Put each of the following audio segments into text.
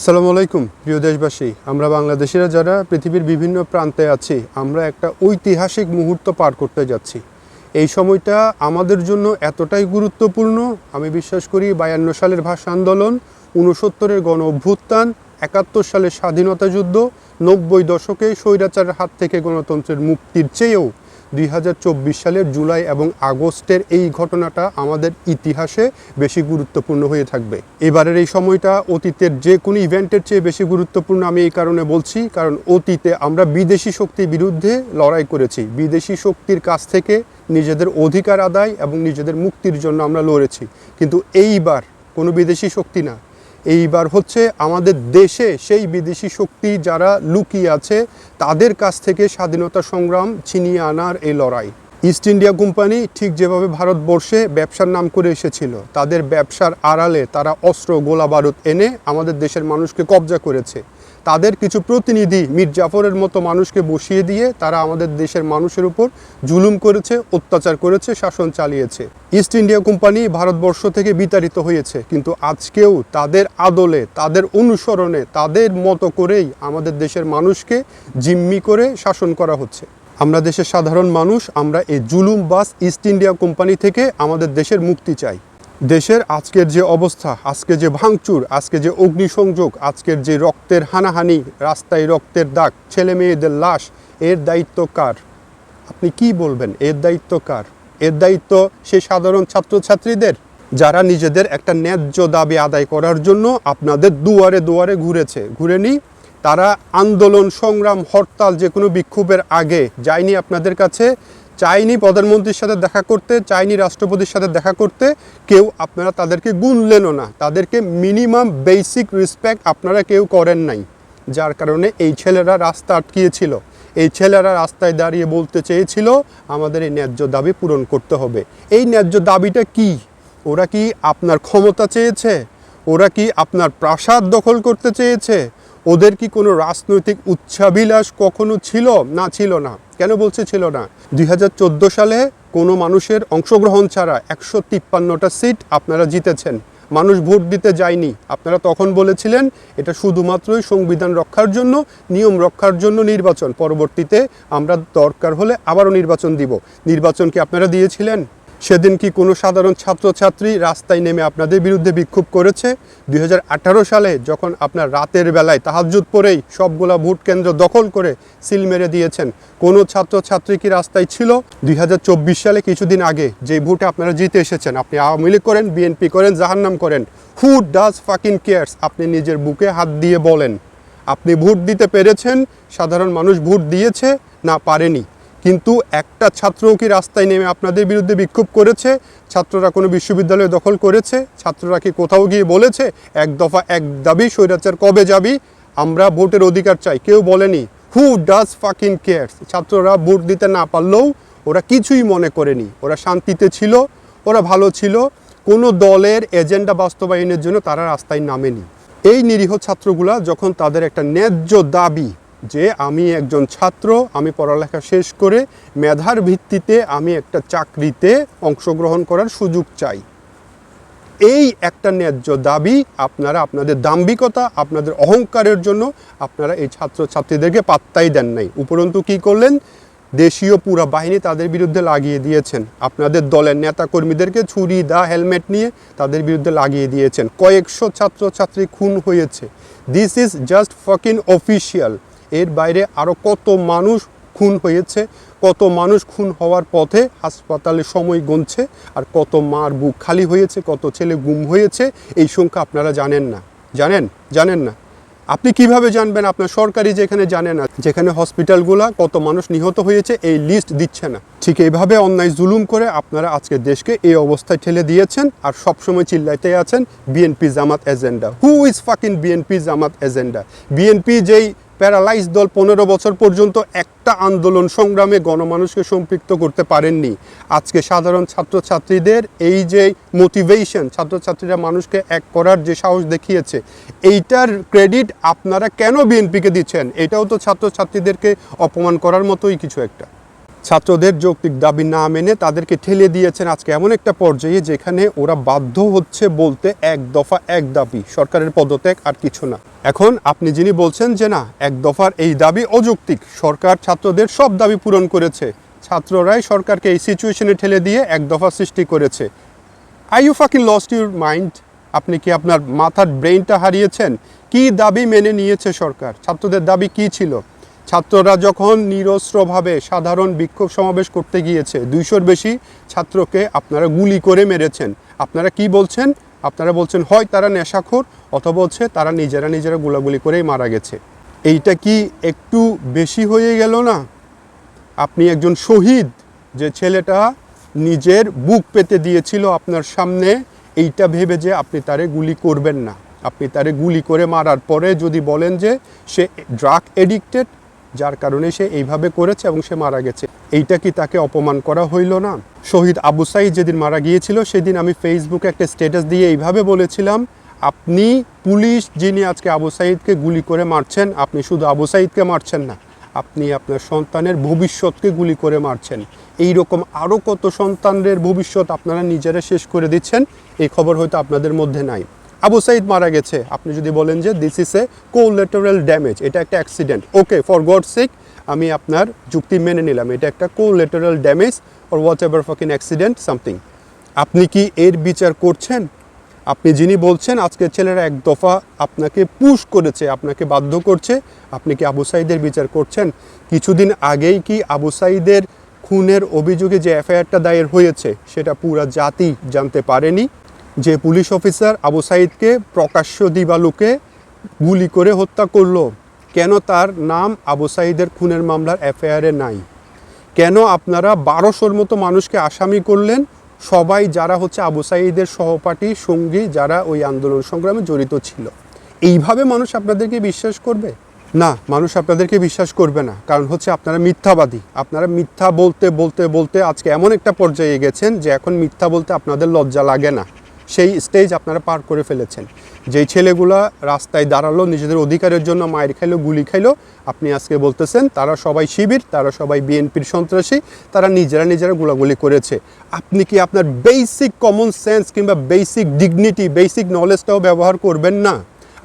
আসসালামু আলাইকুম, প্রিয় দেশবাসী। আমরা বাংলাদেশিরা যারা পৃথিবীর বিভিন্ন প্রান্তে আছি, আমরা একটা ঐতিহাসিক মুহূর্ত পার করতে যাচ্ছি। এই সময়টা আমাদের জন্য এতটাই গুরুত্বপূর্ণ, আমি বিশ্বাস করি বায়ান্ন সালের ভাষা আন্দোলন উনসত্তরের গণ অভ্যুত্থান, একাত্তর সালের স্বাধীনতা যুদ্ধ, নব্বই দশকে স্বৈরাচারের হাত থেকে গণতন্ত্রের মুক্তির চেয়েও দুই হাজার চব্বিশ সালের জুলাই এবং আগস্টের এই ঘটনাটা আমাদের ইতিহাসে বেশি গুরুত্বপূর্ণ হয়ে থাকবে। এবারের এই সময়টা অতীতের যে কোনো ইভেন্টের চেয়ে বেশি গুরুত্বপূর্ণ আমি এই কারণে বলছি, কারণ অতীতে আমরা বিদেশি শক্তির বিরুদ্ধে লড়াই করেছি। বিদেশি শক্তির কাছ থেকে নিজেদের অধিকার আদায় এবং নিজেদের মুক্তির জন্য আমরা লড়েছি। কিন্তু এইবার কোনো বিদেশি শক্তি না। এইবার হচ্ছে আমাদের দেশে সেই বিদেশি শক্তি যারা লুকিয়ে আছে, তাদের কাছ থেকে স্বাধীনতা সংগ্রাম ছিনিয়ে আনার এই লড়াই। ইস্ট ইন্ডিয়া কোম্পানি ঠিক যেভাবে ভারতবর্ষে ব্যবসার নাম করে এসেছিল, তাদের ব্যবসার আড়ালে তারা অস্ত্র, গোলা বারুদ এনে আমাদের দেশের মানুষকে কবজা করেছে। তাদের কিছু প্রতিনিধি মীর জাফরের মতো মানুষকে বসিয়ে দিয়ে তারা আমাদের দেশের মানুষের উপর জুলুম করেছে, অত্যাচার করেছে, শাসন চালিয়েছে। ইস্ট ইন্ডিয়া কোম্পানি ভারতবর্ষ থেকে বিতাড়িত হয়েছে, কিন্তু আজকেও তাদের আদলে, তাদের অনুসরণে, তাদের মতো করেই আমাদের দেশের মানুষকে জিম্মি করে শাসন করা হচ্ছে। আমরা দেশের সাধারণ মানুষ, আমরা এই জুলুম বাস ইস্ট ইন্ডিয়া কোম্পানি থেকে আমাদের দেশের মুক্তি চাই। দেশের আজকের যে অবস্থা, আজকে যে ভাঙচুর, আজকে যে অগ্নিসংযোগ, আজকের যে রক্তের হানাহানি, রাস্তায় রক্তের দাগ, ছেলে মেয়েদের লাশ, এর দায়িত্ব কার? আপনি কি বলবেন? এর দায়িত্ব কার? এর দায়িত্ব সে সাধারণ ছাত্রছাত্রীদের? যারা নিজেদের একটা ন্যায্য দাবি আদায় করার জন্য আপনাদের দুয়ারে দুয়ারে ঘুরেছে। ঘুরে নি তারা আন্দোলন, সংগ্রাম, হরতাল যে কোনো বিক্ষোভের আগে যায়নি আপনাদের কাছে চাইনি প্রধানমন্ত্রীর সাথে দেখা করতে, চাইনি রাষ্ট্রপতির সাথে দেখা করতে, কেউ আপনারা তাদেরকে গুনলেনও না। তাদেরকে মিনিমাম বেসিক রেসপেক্ট আপনারা কেউ করেন নাই। যার কারণে এই ছেলেরা রাস্তা আটকিয়েছিল। এই ছেলেরা রাস্তায় দাঁড়িয়ে বলতে চেয়েছিল, আমাদের এই ন্যায্য দাবি পূরণ করতে হবে। এই ন্যায্য দাবিটা কি? ওরা কি আপনার ক্ষমতা চেয়েছে? ওরা কি আপনার প্রাসাদ দখল করতে চেয়েছে? ওদের কি কোনো রাজনৈতিক উচ্ছাবিলাস কখনো ছিল? না ছিল না। কেন বলছে ছিল না? দুই হাজার চোদ্দ সালে কোনো মানুষের অংশগ্রহণ ছাড়া একশো তিপ্পান্নটা সিট আপনারা জিতেছেন। মানুষ ভোট দিতে যায়নি। আপনারা তখন বলেছিলেন, এটা শুধুমাত্রই সংবিধান রক্ষার জন্য, নিয়ম রক্ষার জন্য নির্বাচন। পরবর্তীতে আমরা দরকার হলে আবারও নির্বাচন দিব। নির্বাচন কি আপনারা দিয়েছিলেন? সেদিন কি কোনো সাধারণ ছাত্রছাত্রী রাস্তায় নেমে আপনাদের বিরুদ্ধে বিক্ষোভ করেছে? দুই হাজার আঠারো সালে যখন আপনার রাতের বেলায় তাহাজুদ পরেই সবগুলা ভোট কেন্দ্র দখল করে সিল মেরে দিয়েছেন, কোনো ছাত্রছাত্রী কি রাস্তায় ছিল? দুই হাজার চব্বিশ সালে কিছুদিন আগে যে ভোটে আপনারা জিতে এসেছেন, আপনি আওয়ামী লীগ করেন বিএনপি করেন, জাহান্নাম করেন হু ডাজ ফাকিং কেয়ার্স আপনি নিজের বুকে হাত দিয়ে বলেন। আপনি ভোট দিতে পেরেছেন, সাধারণ মানুষ ভোট দিয়েছে, না পারেনি। কিন্তু একটা ছাত্রও কি রাস্তায় নেমে আপনাদের বিরুদ্ধে বিক্ষোভ করেছে? ছাত্ররা কোনো বিশ্ববিদ্যালয় দখল করেছে? ছাত্ররা কি কোথাও গিয়ে বলেছে, এক দফা এক দাবি, স্বৈরাচার কবে যাবি? আমরা ভোটের অধিকার চাই। কেউ বলেনি হু ডাজ ফাকিং কেয়ার্স ছাত্ররা ভোট দিতে না পারলেও ওরা কিছুই মনে করেনি। ওরা শান্তিতে ছিল, ওরা ভালো ছিল। কোনো দলের এজেন্ডা বাস্তবায়নের জন্য তারা রাস্তায় নামেনি। এই নিরীহ ছাত্রগুলা যখন তাদের একটা ন্যায্য দাবি যে আমি একজন ছাত্র, আমি পড়ালেখা শেষ করে মেধার ভিত্তিতে আমি একটা চাকরিতে অংশগ্রহণ করার সুযোগ চাই। এই একটা ন্যায্য দাবি আপনারা আপনাদের দাম্ভিকতা, আপনাদের অহংকারের জন্য আপনারা এই ছাত্রছাত্রীদেরকে পাত্তাই দেন নাই। উপরন্তু কি করলেন? দেশীয় পুরা বাহিনী তাদের বিরুদ্ধে লাগিয়ে দিয়েছেন। আপনাদের দলের নেতাকর্মীদেরকে ছুরি, দা, হেলমেট নিয়ে তাদের বিরুদ্ধে লাগিয়ে দিয়েছেন। কয়েকশো ছাত্রছাত্রী খুন হয়েছে। This is just fuckin official এর বাইরে আরও কত মানুষ খুন হয়েছে, কত মানুষ খুন হওয়ার পথে হাসপাতালে সময় গুনছে আর কত মার বুক খালি হয়েছে, কত ছেলে গুম হয়েছে, এই সংখ্যা আপনারা জানেন না। জানেন? জানেন না। আপনি কীভাবে জানবেন? আপনার সরকারি যেখানে জানে না, যেখানে হসপিটালগুলা কত মানুষ নিহত হয়েছে, এই লিস্ট দিচ্ছে না। ঠিক এইভাবে অন্যায় জুলুম করে আপনারা আজকে দেশকে এই অবস্থায় ঠেলে দিয়েছেন, আর সবসময় চিল্লাইতে আছেন BNP Jamaat agenda. Who is fuckin BNP Jamaat agenda? BNP যেই প্যারালাইজ দল পনেরো বছর পর্যন্ত একটা আন্দোলন সংগ্রামে গণমানুষকে সম্পৃক্ত করতে পারেননি। আজকে সাধারণ ছাত্রছাত্রীদের এই যে মোটিভেশন ছাত্রছাত্রীরা মানুষকে এক করার যে সাহস দেখিয়েছে, এইটার ক্রেডিট আপনারা কেন বিএনপিকে দিচ্ছেন? এটাও তো ছাত্রছাত্রীদেরকে অপমান করার মতোই কিছু একটা। ছাত্রদের যৌক্তিক দাবি না মেনে তাদেরকে ঠেলে দিয়েছেন আজকে এমন একটা পর্যায়ে যেখানে ওরা বাধ্য হচ্ছে বলতে এক দফা এক দাবি, সরকারের পদত্যাগ আর কিছু না। এখন আপনি যিনি বলছেন যে না, এক দফার এই দাবি অযৌক্তিক, সরকার ছাত্রদের সব দাবি পূরণ করেছে। ছাত্ররাই সরকারকে এই সিচুয়েশনে ঠেলে দিয়ে এক দফা সৃষ্টি করেছে। I you fucking lost your mind আপনি কি আপনার মাথার ব্রেইনটা হারিয়েছেন? কি দাবি মেনে নিয়েছে সরকার? ছাত্রদের দাবি কি ছিল? ছাত্ররা যখন নিরস্ত্রভাবে সাধারণ বিক্ষোভ সমাবেশ করতে গিয়েছে, দুইশোর বেশি ছাত্রকে আপনারা গুলি করে মেরেছেন। আপনারা কি বলছেন? আপনারা বলছেন, হয়, তারা নেশাখোর, অথবা হচ্ছে, তারা নিজেরা নিজেরা গুলাগুলি করেই মারা গেছে। এইটা কি একটু বেশি হয়ে গেল না? আপনি একজন শহীদ, যে ছেলেটা নিজের বুক পেতে দিয়েছিল আপনার সামনে, এইটা ভেবে যে আপনি তারে গুলি করবেন না। আপনি তারে গুলি করে মারার পরে যদি বলেন যে সে ড্রাগ এডিক্টেড যার কারণে সে এইভাবে করেছে এবং সে মারা গেছে। এইটা কি তাকে অপমান করা হইল না? শহীদ আবু সাইদ যেদিন মারা গিয়েছিল, সেদিন আমি ফেসবুকে একটা স্ট্যাটাস দিয়ে এইভাবে বলেছিলাম, আপনি পুলিশ যিনি আজকে আবু সাইদকে গুলি করে মারছেন, আপনি শুধু আবু সাইদকে মারছেন না, আপনি আপনার সন্তানের ভবিষ্যৎকে গুলি করে মারছেন। এই রকম আরও কত সন্তানদের ভবিষ্যৎ আপনারা নিজেরা শেষ করে দিচ্ছেন, এই খবর হয়তো আপনাদের মধ্যে নাই। আবু সাইদ মারা গেছে। আপনি যদি বলেন যে this is a collateral damage এটা একটা accident okay for god sake আমি আপনার যুক্তি মেনে নিলাম, এটা একটা collateral damage or whatever fucking accident something আপনি কি এর বিচার করছেন? আপনি যিনি বলছেন, আজকে ছেলেরা এক দফা আপনাকে পুশ করেছে, আপনাকে বাধ্য করছে, আপনি কি আবু সাইদের বিচার করছেন? কিছুদিন আগেই কি আবু সাইদের খুনের অভিযোগে যে এফআইআরটা দায়ের হয়েছে, সেটা পুরা জাতি জানতে পারেনি। যে পুলিশ অফিসার আবু সাইদকে প্রকাশ্য দিবালুকে গুলি করে হত্যা করল, কেন তার নাম আবু সাইদের খুনের মামলার এফআইআরে নাই? কেন আপনারা বারোশোর মতো মানুষকে আসামি করলেন? সবাই যারা হচ্ছে আবু সাইদের সহপাঠী, সঙ্গী, যারা ওই আন্দোলন সংগ্রামে জড়িত ছিল, এইভাবে মানুষ আপনাদেরকে বিশ্বাস করবে? না, মানুষ আপনাদেরকে বিশ্বাস করবে না, কারণ হচ্ছে আপনারা মিথ্যাবাদী। আপনারা মিথ্যা বলতে বলতে বলতে আজকে এমন একটা পর্যায়ে গেছেন যে এখন মিথ্যা বলতে আপনাদের লজ্জা লাগে না। সেই স্টেজ আপনারা পার করে ফেলেছেন। যেই ছেলেগুলা রাস্তায় দাঁড়াল, নিজেদের অধিকারের জন্য মায়ের খাইলো, গুলি খাইলো, আপনি আজকে বলতেছেন, তারা সবাই শিবির, তারা সবাই বিএনপির সন্ত্রাসী, তারা নিজেরা নিজেরা গুলাগুলি করেছে। আপনি কি আপনার বেসিক কমন সেন্স কিংবা বেসিক ডিগনিটি বেসিক নলেজটাও ব্যবহার করবেন না?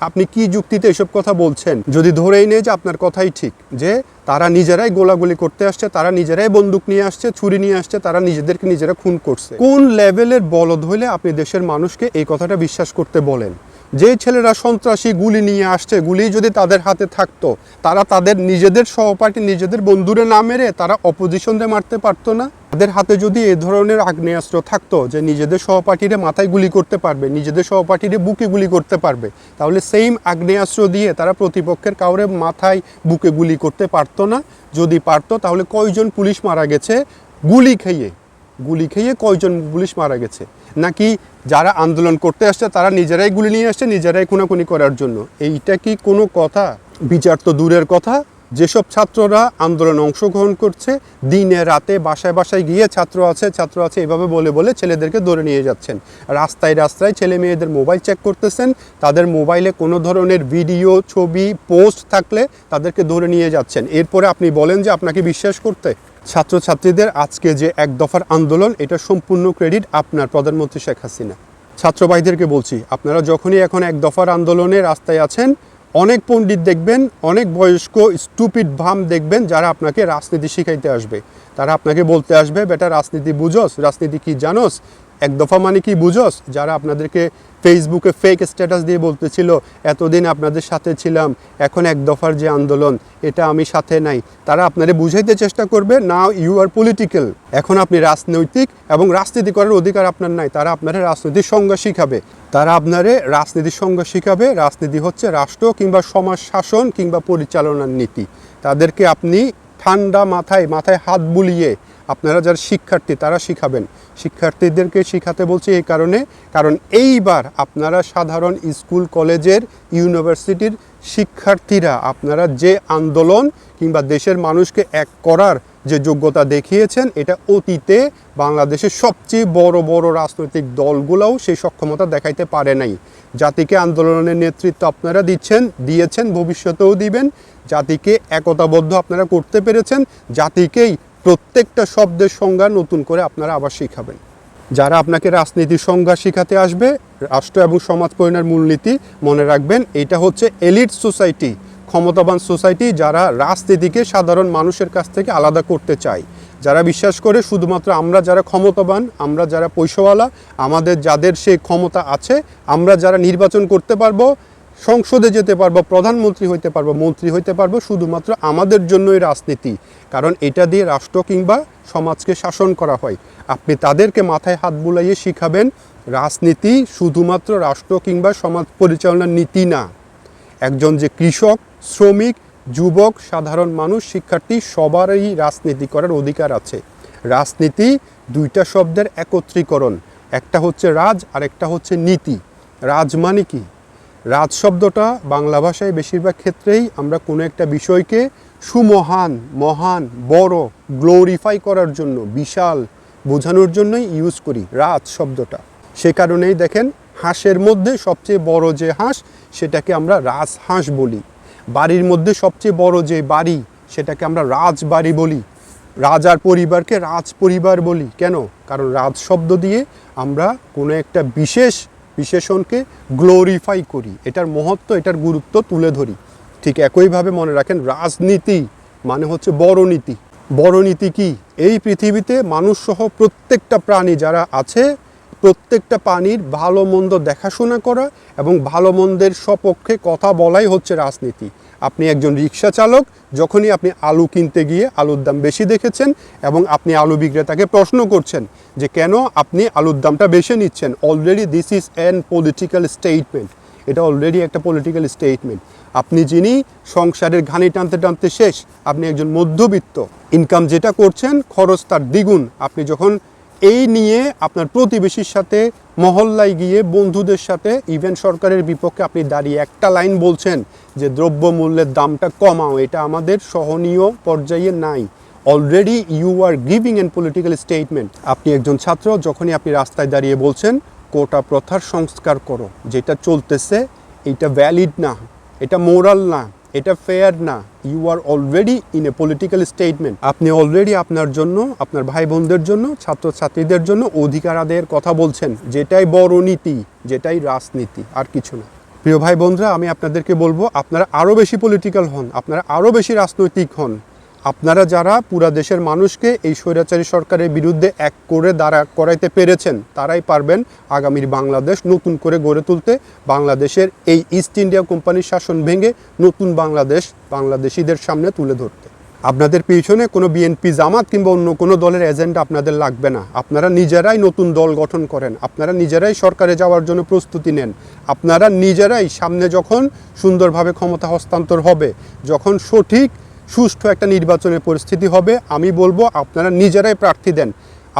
আপনি কি যুক্তিতে এসব কথা বলছেন? যদি ধরেই নেই যে আপনার কথাই ঠিক, যে তারা নিজেরাই গোলাগুলি করতে আসছে, তারা নিজেরাই বন্দুক নিয়ে আসছে, ছুরি নিয়ে আসছে, তারা নিজেদেরকে নিজেরা খুন করছে। কোন লেভেলের বলদ হইলে আপনি দেশের মানুষকে এই কথাটা বিশ্বাস করতে বলেন? যে ছেলেরা সন্ত্রাসী গুলি নিয়ে আসছে, গুলি যদি তাদের হাতে থাকতো, তারা তাদের নিজেদের সহপাঠী, নিজেদের বন্ধুরে না মেরে তারা অপোজিশনরে মারতে পারতো না? তাদের হাতে যদি এ ধরনের আগ্নেয়াস্ত্র থাকতো, যে নিজেদের সহপাঠীরে মাথায় গুলি করতে পারবে, নিজেদের সহপাঠীরে বুকে গুলি করতে পারবে, তাহলে সেম আগ্নেয়াস্ত্র দিয়ে তারা প্রতিপক্ষের কাউরে মাথায় বুকে গুলি করতে পারতো না? যদি পারতো, তাহলে কয়জন পুলিশ মারা গেছে? গুলি খেয়ে। গুলি খেয়ে কয়জন পুলিশ মারা গেছে? নাকি যারা আন্দোলন করতে আসছে, তারা নিজেরাই গুলি নিয়ে আসছে, নিজেরাই খুনাখুনি করার জন্য? এইটা কি কোনো কথা? বিচার তো দূরের কথা। যেসব ছাত্ররা আন্দোলন অংশগ্রহণ করছে, দিনে রাতে বাসায় বাসায় গিয়ে ছাত্র আছে ছাত্র আছে, এভাবে বলে বলে ছেলেদেরকে ধরে নিয়ে যাচ্ছেন। রাস্তায় রাস্তায় ছেলে মেয়েদের মোবাইল চেক করতেছেন, তাদের মোবাইলে কোনো ধরনের ভিডিও, ছবি পোস্ট থাকলে তাদেরকে ধরে নিয়ে যাচ্ছেন। এরপরে আপনি বলেন যে আপনাকে বিশ্বাস করতে। ছাত্রছাত্রীদের আজকে যে এক দফার আন্দোলন, এটা সম্পূর্ণ ক্রেডিট আপনার প্রধানমন্ত্রী শেখ হাসিনা। ছাত্র ভাইদেরকে বলছি, আপনারা যখনই এখন এক দফার আন্দোলনে রাস্তায় আছেন, অনেক পণ্ডিত দেখবেন, অনেক বয়স্ক স্টুপিড ভাম দেখবেন যারা আপনাকে রাজনীতি শিখাইতে আসবে। তারা আপনাকে বলতে আসবে, বেটা, রাজনীতি বুঝোস, রাজনীতি কি জানোস? এক দফা মানে কি বুঝোস? যারা আপনাদেরকে ফেসবুকে ফেক স্ট্যাটাস দিয়ে বলতেছিল, এতদিন আপনাদের সাথে ছিলাম, এখন এক দফার যে আন্দোলন, এটা আমি সাথে নাই। তারা আপনারে বুঝাইতে চেষ্টা করবে নাও ইউ আর পলিটিক্যাল এখন আপনি রাজনৈতিক এবং রাজনীতি করার অধিকার আপনার নাই, তারা আপনারা রাজনৈতিক সংজ্ঞা শিখাবে। তারা আপনারে রাজনীতির সংজ্ঞা শিখাবে, রাজনীতি হচ্ছে রাষ্ট্র কিংবা সমাজ শাসন কিংবা পরিচালনার নীতি। তাদেরকে আপনি ঠান্ডা মাথায় মাথায় হাত বুলিয়ে আপনারা যারা শিক্ষার্থী, তারা শিখাবেন। শিক্ষার্থীদেরকে শিখাতে বলছি এই কারণে, কারণ এইবার আপনারা সাধারণ স্কুল, কলেজের, ইউনিভার্সিটির শিক্ষার্থীরা, আপনারা যে আন্দোলন কিংবা দেশের মানুষকে এক করার যে যোগ্যতা দেখিয়েছেন, এটা অতীতে বাংলাদেশের সবচেয়ে বড় বড় রাজনৈতিক দলগুলোও সেই সক্ষমতা দেখাইতে পারে নাই। জাতিকে আন্দোলনের নেতৃত্ব আপনারা দিচ্ছেন, দিয়েছেন, ভবিষ্যতেও দিবেন। জাতিকে একতাবদ্ধ আপনারা করতে পেরেছেন। জাতিকেই প্রত্যেকটা শব্দের সংজ্ঞা নতুন করে আপনারা আবার শিখাবেন। যারা আপনাকে রাজনীতির সংজ্ঞা শিখাতে আসবে, রাষ্ট্র এবং সমাজ পরিণার মূলনীতি মনে রাখবেন, এটা হচ্ছে এলিট সোসাইটি, ক্ষমতাবান সোসাইটি যারা রাজনীতিকে সাধারণ মানুষের কাছ থেকে আলাদা করতে চায়। যারা বিশ্বাস করে শুধুমাত্র আমরা যারা ক্ষমতাবান, আমরা যারা পয়সাওয়ালা, আমাদের যাদের সেই ক্ষমতা আছে, আমরা যারা নির্বাচন করতে পারব সংসদে যেতে পারব, প্রধানমন্ত্রী হইতে পারব, মন্ত্রী হইতে পারব, শুধুমাত্র আমাদের জন্যই রাজনীতি। কারণ এটা দিয়ে রাষ্ট্র কিংবা সমাজকে শাসন করা হয়। আপনি তাদেরকে মাথায় হাত বুলাইয়ে শিখাবেন, রাজনীতি শুধুমাত্র রাষ্ট্র কিংবা সমাজ পরিচালনার নীতি না। একজন যে কৃষক, শ্রমিক, যুবক, সাধারণ মানুষ, শিক্ষার্থী, সবারই রাজনীতি করার অধিকার আছে। রাজনীতি দুইটা শব্দের একত্রীকরণ। একটা হচ্ছে রাজ আর একটা হচ্ছে নীতি। রাজ মানে কি? রাজ শব্দটা বাংলা ভাষায় বেশিরভাগ ক্ষেত্রেই আমরা কোনো একটা বিষয়কে সুমহান, মহান, বড় গ্লোরিফাই করার জন্য, বিশাল বোঝানোর জন্যই ইউজ করি রাজ শব্দটা সে কারণেই দেখেন, হাঁসের মধ্যে সবচেয়ে বড় যে হাঁস, সেটাকে আমরা রাজহাঁস বলি। বাড়ির মধ্যে সবচেয়ে বড় যে বাড়ি, সেটাকে আমরা রাজবাড়ি বলি। রাজার পরিবারকে রাজ পরিবার বলি। কেন? কারণ রাজ শব্দ দিয়ে আমরা কোনো একটা বিশেষ বিশেষণকে গ্লোরিফাই করি। এটার মহত্ব, এটার গুরুত্ব তুলে ধরি। ঠিক একইভাবে মনে রাখেন, রাজনীতি মানে হচ্ছে বড় নীতি বড় নীতি কি? এই পৃথিবীতে মানুষসহ প্রত্যেকটা প্রাণী যারা আছে, প্রত্যেকটা প্রাণীর ভালো মন্দ দেখাশোনা করা এবং ভালো মন্দের সপক্ষে কথা বলাই হচ্ছে রাজনীতি। আপনি একজন রিক্সা চালক, যখনই আপনি আলু কিনতে গিয়ে আলুর দাম বেশি দেখেছেন এবং আপনি আলু বিক্রেতাকে প্রশ্ন করছেন যে কেন আপনি আলুর দামটা বেশি নিচ্ছেন already this is an political statement এটা অলরেডি একটা পলিটিক্যাল স্টেটমেন্ট আপনি যিনি সংসারের ঘানি টানতে টানতে শেষ, আপনি একজন মধ্যবিত্ত ইনকাম যেটা করছেন, খরচ তার দ্বিগুণ। আপনি যখন এই নিয়ে আপনার প্রতিবেশীর সাথে মহল্লায় গিয়ে বন্ধুদের সাথে ইভেন সরকারের বিপক্ষে আপনি দাঁড়িয়ে একটা লাইন বলছেন যে দ্রব্য মূল্যের দামটা কমাও, এটা আমাদের সহনীয় পর্যায়ে নাই। Already you are giving an political statement আপনি একজন ছাত্র, যখনই আপনি রাস্তায় দাঁড়িয়ে বলছেন, কোটা প্রথার সংস্কার করো। যেটা চলতেছে, এটা ভ্যালিড না, এটা মোরাল না। এটা ফেয়ার না। You are already in a political statement আপনি অলরেডি আপনার জন্য, আপনার ভাই বোনদের জন্য, ছাত্রছাত্রীদের জন্য অধিকার আদায়ের কথা বলছেন, যেটাই বড় নীতি, যেটাই রাজনীতি, আর কিছু না। প্রিয় ভাই বোনরা আমি আপনাদেরকে বলব, আপনারা আরও বেশি পলিটিক্যাল হন, আপনারা আরও বেশি রাজনৈতিক হন। আপনারা যারা পুরা দেশের মানুষকে এই স্বৈরাচারী সরকারের বিরুদ্ধে এক করে দাঁড়া করাইতে পেরেছেন, তারাই পারবেন আগামীর বাংলাদেশ নতুন করে গড়ে তুলতে। বাংলাদেশের এই ইস্ট ইন্ডিয়া কোম্পানির শাসন ভেঙে নতুন বাংলাদেশ বাংলাদেশিদের সামনে তুলে ধরতে। আপনাদের পিছনে কোনো বিএনপি জামাত কিংবা অন্য কোনো দলের এজেন্ডা আপনাদের লাগবে না। আপনারা নিজেরাই নতুন দল গঠন করেন। আপনারা নিজেরাই সরকারে যাওয়ার জন্য প্রস্তুতি নেন। আপনারা নিজেরাই সামনে যখন সুন্দরভাবে ক্ষমতা হস্তান্তর হবে, যখন সঠিক সুষ্ঠু একটা নির্বাচনের পরিস্থিতি হবে, আমি বলব আপনারা নিজেরাই প্রার্থী দেন।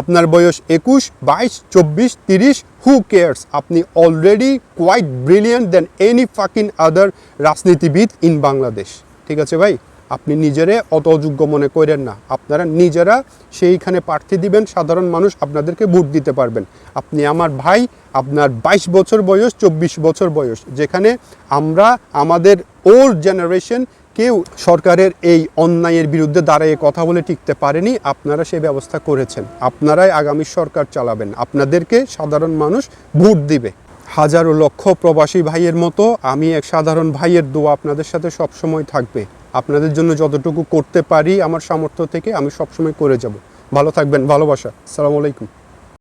আপনার বয়স একুশ, বাইশ, চব্বিশ, তিরিশ হু কেয়ার্স আপনি already quite brilliant then any fuckin other রাজনীতিবিদ ইন বাংলাদেশ ঠিক আছে ভাই? আপনি নিজেরে অত অযোগ্য মনে করেন না। আপনারা নিজেরা সেইখানে প্রার্থী দিবেন, সাধারণ মানুষ আপনাদেরকে ভোট দিতে পারবেন। আপনি আমার ভাই, আপনার বাইশ বছর বয়স, চব্বিশ বছর বয়স, যেখানে আমরা, আমাদের ওল্ড জেনারেশন কেউ সরকারের এই অন্যায়ের বিরুদ্ধে দাঁড়িয়ে কথা বলে টিকতে পারেনি, আপনারা সেই ব্যবস্থা করেছেন। আপনারাই আগামী সরকার চালাবেন। আপনাদেরকে সাধারণ মানুষ ভোট দিবে। হাজারো লক্ষ প্রবাসী ভাইয়ের মতো আমি এক সাধারণ ভাইয়ের দোয়া আপনাদের সাথে সবসময় থাকবে। আপনাদের জন্য যতটুকু করতে পারি, আমার সামর্থ্য থেকে আমি সবসময় করে যাব। ভালো থাকবেন, ভালোবাসা। আসসালামু আলাইকুম।